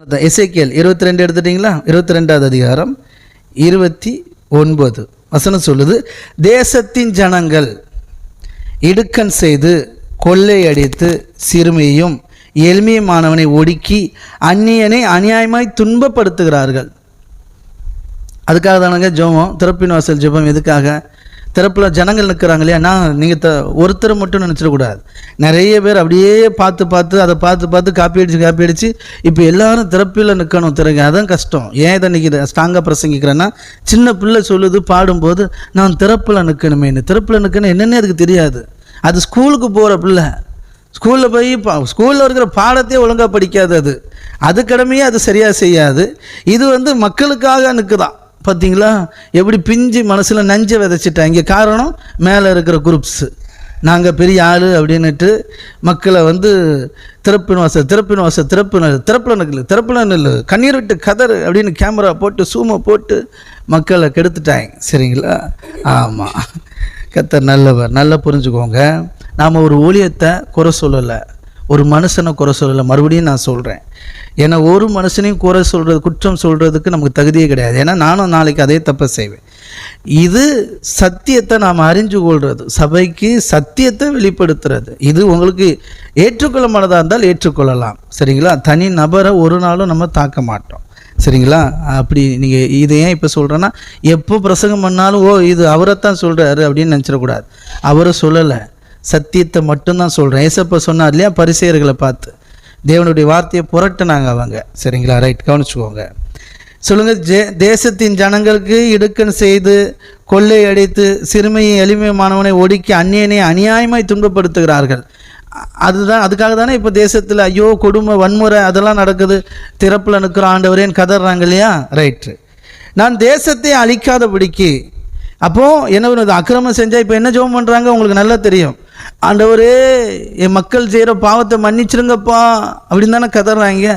எசேக்கியல் இருபத்தி ரெண்டு எடுத்துட்டீங்களா? இருபத்தி ரெண்டாவது அதிகாரம் இருபத்தி ஒன்பது. வசனம் சொல்லுது தேசத்தின் ஜனங்கள் இடுக்கண் செய்து கொள்ளையடித்து சிறுமியையும் எளிமையமானவனை ஒடுக்கி அந்நியனை அநியாயமாய் துன்பப்படுத்துகிறார்கள். அதுக்காக தானங்க ஜெபம் திறப்பின் வாசல் ஜெபம் எதுக்காக? திறப்பில் ஜனங்கள் நிற்கிறாங்க இல்லையா? நான் நீங்கள் த ஒருத்தர் மட்டும் நினச்சிடக்கூடாது நிறைய பேர் அப்படியே பார்த்து பார்த்து அதை பார்த்து பார்த்து காப்பி அடித்து காப்பி அடித்து இப்போ எல்லாரும் திறப்பில் நிற்கணும் திறங்க. அதான் கஷ்டம். ஏன் இதை இன்றைக்கி ஸ்ட்ராங்காக பிரசங்கிக்கிறேன்னா சின்ன பிள்ளை சொல்லுது பாடும்போது நான் திறப்பில் நிற்கணுமேனு திறப்பில் நிற்கணும் என்னென்னே அதுக்கு தெரியாது. அது ஸ்கூலுக்கு போகிற பிள்ளை. ஸ்கூலில் போய் பா ஸ்கூலில் இருக்கிற பாடத்தையே ஒழுங்காக படிக்காது அது. அது கடமையே அது சரியாக செய்யாது. இது வந்து மக்களுக்காக நிற்குதான் பார்த்தீங்களா எப்படி பிஞ்சு மனசில் நஞ்சை விதைச்சிட்டாங்க. காரணம் மேலே இருக்கிற குரூப்ஸு நாங்கள் பெரிய ஆள் அப்படின்ட்டு மக்களை வந்து திறப்பின் வாச திறப்பின் வாச திறப்பு திறப்பில் இல்லை திறப்பில் இல்லை கண்ணீர் விட்டு கதர் அப்படின்னு கேமரா போட்டு சூமை போட்டு மக்களை கெடுத்துட்டாங்க. சரிங்களா? ஆமாம் கத்தர் நல்லவர். நல்லா புரிஞ்சுக்கோங்க. நாம் ஒரு ஊழியத்தை குறை சொல்லலை. ஒரு மனுஷனை குறை சொல்லலை. மறுபடியும் நான் சொல்கிறேன் ஏன்னா ஒரு மனுஷனையும் குறை சொல்கிறது குற்றம் சொல்கிறதுக்கு நமக்கு தகுதியே கிடையாது. ஏன்னா நானும் நாளைக்கு அதே தப்பை செய்வேன். இது சத்தியத்தை நாம் அறிஞ்சு கொள்வது சபைக்கு சத்தியத்தை வெளிப்படுத்துறது. இது உங்களுக்கு ஏற்றுக்கொள்ள மனதாக இருந்தால் ஏற்றுக்கொள்ளலாம். சரிங்களா? தனி நபரை ஒரு நாளும் நம்ம தாக்க மாட்டோம். சரிங்களா? அப்படி நீங்கள் இதை ஏன் இப்போ சொல்கிறேன்னா எப்போ பிரசங்கம் பண்ணாலும் ஓ இது அவரைத்தான் சொல்கிறாரு அப்படின்னு நினச்சிடக்கூடாது. அவரை சொல்லலை. சத்தியத்தை மட்டும்தான் சொல்கிறேன் ஏசப்பா சொன்னார் இல்லையா? பரிசெயர்களை பார்த்து. தேவனுடைய வார்த்தையை புரட்டினாங்க அவங்க. சரிங்களா? ரைட். கவனிச்சுக்கோங்க. சொல்லுங்கள் ஜே தேசத்தின் ஜனங்களுக்கு இடுக்கன் செய்து கொள்ளையடித்து சிறுமையை எளிமையானவனை ஒடுக்கி அந்நியனை அநியாயமாய் துன்பப்படுத்துகிறார்கள். அதுதான் அதுக்காக தானே இப்போ தேசத்தில் ஐயோ கொடுமை வன்முறை அதெல்லாம் நடக்குது. திறப்பில் நிற்கிற ஆண்டவரேன்னு கதறாங்க இல்லையா? ரைட்டு. நான் தேசத்தை அழிக்காதபடிக்கு அப்போது என்ன அக்கிரமம் செஞ்சால் இப்போ என்ன ஜோம் பண்ணுறாங்க உங்களுக்கு நல்லா தெரியும். ஆண்டவரே என் மக்கள் செய்கிற பாவத்தை மன்னிச்சிருங்கப்பா. அப்படின்னு தானே கதறாங்க.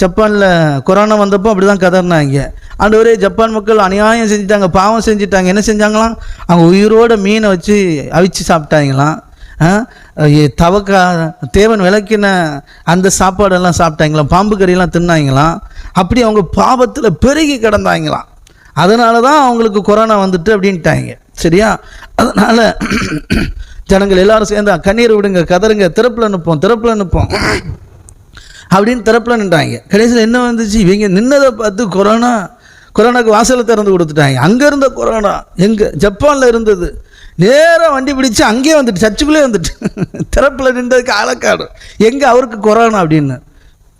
ஜப்பானில் கொரோனா வந்தப்போ அப்படி தான் கதறினாங்க. ஆண்டவரே ஜப்பான் மக்கள் அநியாயம் செஞ்சுட்டாங்க பாவம் செஞ்சுட்டாங்க. என்ன செஞ்சாங்களாம்? அவங்க உயிரோட மீனை வச்சு அவிச்சு சாப்பிட்டாங்களாம். தவக்கா தேவன் விளக்கின அந்த சாப்பாடெல்லாம் சாப்பிட்டாங்களாம். பாம்பு கறியெல்லாம் தின்னாங்களாம். அப்படி அவங்க பாவத்தில் பெருகி கிடந்தாங்களாம். அதனால தான் அவங்களுக்கு கொரோனா வந்துட்டு அப்படின்ட்டாங்க. சரியா? அதனால் ஜனங்கள் எல்லாரும் சேர்ந்தா கண்ணீர் விடுங்க கதறுங்க திறப்பில் நிற்போம் திறப்பில் நிற்போம். அப்படின்னு திறப்பில் நின்றாங்க. கடைசியில் என்ன வந்துச்சு? இவங்க நின்னதை பார்த்து கொரோனா கொரோனாக்கு வாசலை திறந்து கொடுத்துட்டாங்க. அங்கே இருந்த கொரோனா எங்கே ஜப்பானில் இருந்தது. நேராக வண்டி பிடிச்சு அங்கேயே வந்துட்டு சர்ச்சுக்குள்ளே வந்துட்டு திறப்பில் நின்றதுக்கு ஆளக்காடு. எங்கே அவருக்கு கொரோனா அப்படின்னு?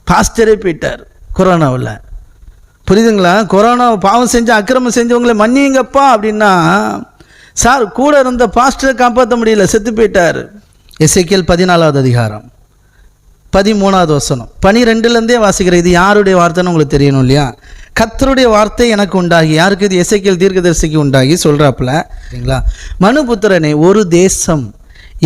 பாஸ்டரே போயிட்டார் கொரோனாவில். புரியுதுங்களா? கொரோனா பாவம் செஞ்சு அக்கிரமம் செஞ்சவங்களை மன்னிங்கப்பா அப்படின்னா சார் கூட இருந்த பாஸ்டரை காப்பாற்ற முடியல செத்து போயிட்டார். எசேக்கியல் பதினாலாவது அதிகாரம் பதிமூணாவது வசனம். பனிரெண்டுலேருந்தே வாசிக்கிற இது யாருடைய வார்த்தைன்னு உங்களுக்கு தெரியணும் இல்லையா? கத்தருடைய வார்த்தை எனக்கு உண்டாகி யாருக்கு இது இசைக்கியல் தீர்க்கதரிசிக்கு உண்டாகி சொல்கிறாப்புல சரிங்களா? மனுபுத்திரனே ஒரு தேசம்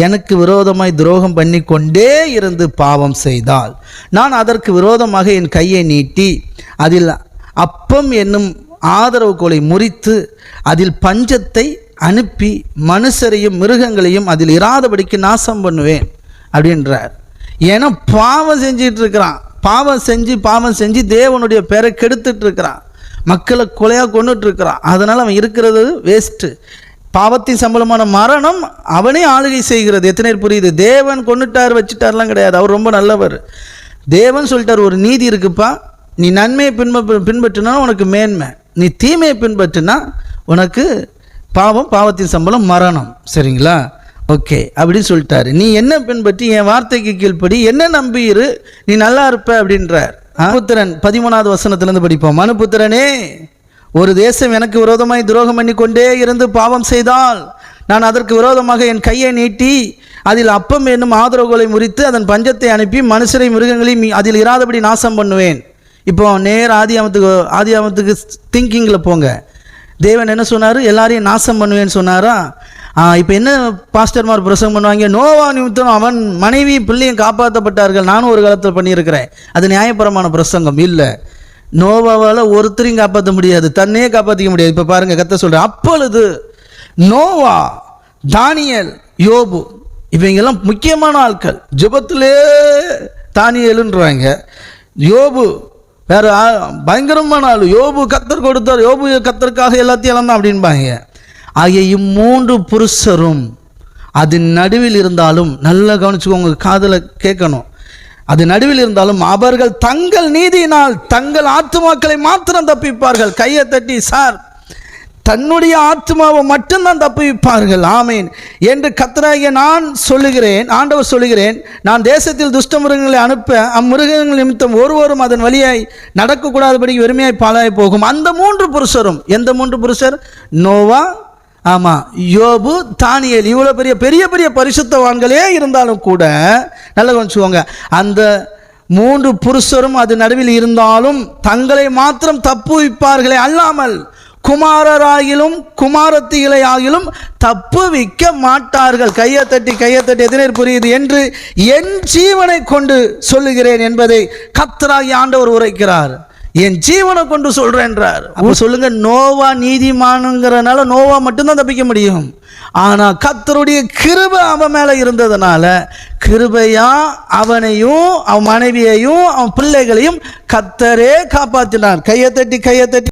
எனக்கு விரோதமாய் துரோகம் பண்ணி கொண்டே இருந்து பாவம் செய்தால் நான் அதற்கு விரோதமாக என் கையை நீட்டி அதில் அப்பம் என்னும் ஆதரவு கோலை முறித்து அதில் பஞ்சத்தை அனுப்பி மனுஷரையும் மிருகங்களையும் அதில் இராதபடிக்கு நாசம் பண்ணுவேன் அப்படின்றார். ஏன்னா பாவம் செஞ்சிட்டு இருக்கிறான் பாவம் செஞ்சு பாவம் செஞ்சு தேவனுடைய பேரை கெடுத்துட்டு இருக்கிறான் மக்களை கொலையாக கொண்டுட்டு இருக்கிறான் அதனால் அவன் இருக்கிறது வேஸ்ட்டு பாவத்தின் சம்பளமான மரணம் அவனே ஆளுகை செய்கிறது. எத்தனை பேர் புரியுது? தேவன் கொண்டுட்டார் வச்சுட்டார்லாம் கிடையாது. அவர் ரொம்ப நல்லவர். தேவன் சொல்லிட்டார் ஒரு நீதி இருக்குப்பா. நீ நன்மையை பின்ப பின்பற்றினா உனக்கு மேன்மை. நீ தீமையை பின்பற்றினா உனக்கு பாவம் பாவத்தின் சம்பளம் மரணம். சரிங்களா? ஓகே. அப்படின்னு சொல்லிட்டாரு. நீ என்ன பின்பற்றி என் வார்த்தைக்கு கீழ்ப்படி என்ன நம்பியிரு நீ நல்லா இருப்ப அப்படின்றார். புத்திரன் பதிமூணாவது வசனத்திலிருந்து படிப்போம். மனுபுத்திரனே ஒரு தேசம் எனக்கு விரோதமாய் துரோகம் பண்ணி கொண்டே இருந்து பாவம் செய்தால் நான் அதற்கு விரோதமாக என் கையை நீட்டி அதில் அப்பம் என்னும் ஆதரவுகளை முறித்து அதன் பஞ்சத்தை அனுப்பி மனுஷரை மிருகங்களையும் அதில் இராதபடி நாசம் பண்ணுவேன். இப்போ நேர் ஆதியாமத்துக்கு ஆதியாமத்துக்கு திங்கிங்கில் போங்க. தேவன் என்ன சொன்னார்? எல்லாரையும் நாசம் பண்ணுவேன்னு சொன்னாரா? இப்போ என்ன பாஸ்டர்மார் பிரசங்கம் பண்ணுவாங்க? நோவா நிமித்தம் அவன் மனைவி பிள்ளையும் காப்பாற்றப்பட்டார்கள் நானும் ஒரு காலத்தில் பண்ணியிருக்கிறேன். அது நியாயபரமான பிரசங்கம் இல்லை. நோவாவால் ஒருத்தரையும் காப்பாற்ற முடியாது. தன்னையே காப்பாற்றிக்க முடியாது. இப்போ பாருங்கள் கத்த சொல்கிறேன் அப்பொழுது நோவா தானியல் யோபு இவங்கெல்லாம் முக்கியமான ஆட்கள். ஜபத்திலே தானியலுன்றாங்க. யோபு வேற பயங்கரமான ஆள். யோபு கத்தர் கொடுத்தார். யோபு கத்தருக்காக எல்லாத்தையும் இழந்தான் அப்படின்பாங்க. ஆகிய இம்மூன்று புருஷரும் அதன் நடுவில் இருந்தாலும் நல்லா கவனிச்சுக்கோங்க காதலை கேட்கணும். அது நடுவில் இருந்தாலும் அவர்கள் தங்கள் நீதியினால் தங்கள் ஆத்துமாக்களை மாத்திரம் தப்பிப்பார்கள். கையை தட்டி சார் தன்னுடைய ஆத்மாவை மட்டும்தான் தப்புவிப்பார்கள். ஆமேன். என்று கத்தராகிய நான் சொல்லுகிறேன் ஆண்டவர் சொல்லுகிறேன் நான் தேசத்தில் துஷ்ட மிருகங்களை அனுப்ப அம்மிருகங்கள் நிமித்தம் ஒருவரும் அதன் வழியாய் நடக்கக்கூடாதபடி வெறுமையாய் பாலாய் போகும். அந்த மூன்று புருஷரும் எந்த மூன்று புருஷர்? நோவா ஆமாம் யோபு தானியல். இவ்வளோ பெரிய பெரிய பெரிய பரிசுத்தவான்களே இருந்தாலும் கூட நல்லா கொஞ்சுவோங்க அந்த மூன்று புருஷரும் அது நடுவில் இருந்தாலும் தங்களை மாத்திரம் தப்புவிப்பார்களே அல்லாமல். குமாரராகிலும் குமாரத்திகளை ஆகிலும் தப்புவிக்க மாட்டார்கள். கையை தட்டி கையை தட்டி எத்தனை பேர் புரியுது என்று என் ஜீவனை கொண்டு சொல்லுகிறேன் என்பதை கத்தராகி ஆண்டவர் உரைக்கிறார். என் ஜீவனை கொண்டு சொல்றேன்றார். அப்போ சொல்லுங்க நோவா நீதிமானுங்கிறனால நோவா மட்டும்தான் தப்பிக்க முடியும். ஆனா கத்தருடைய கிருபை அவன் மேல இருந்ததுனால கிருபையா அவனையும் அவன் மனைவியையும் அவன் பிள்ளைகளையும் கத்தரே காப்பாத்தினார். கையை தட்டி கையை தட்டி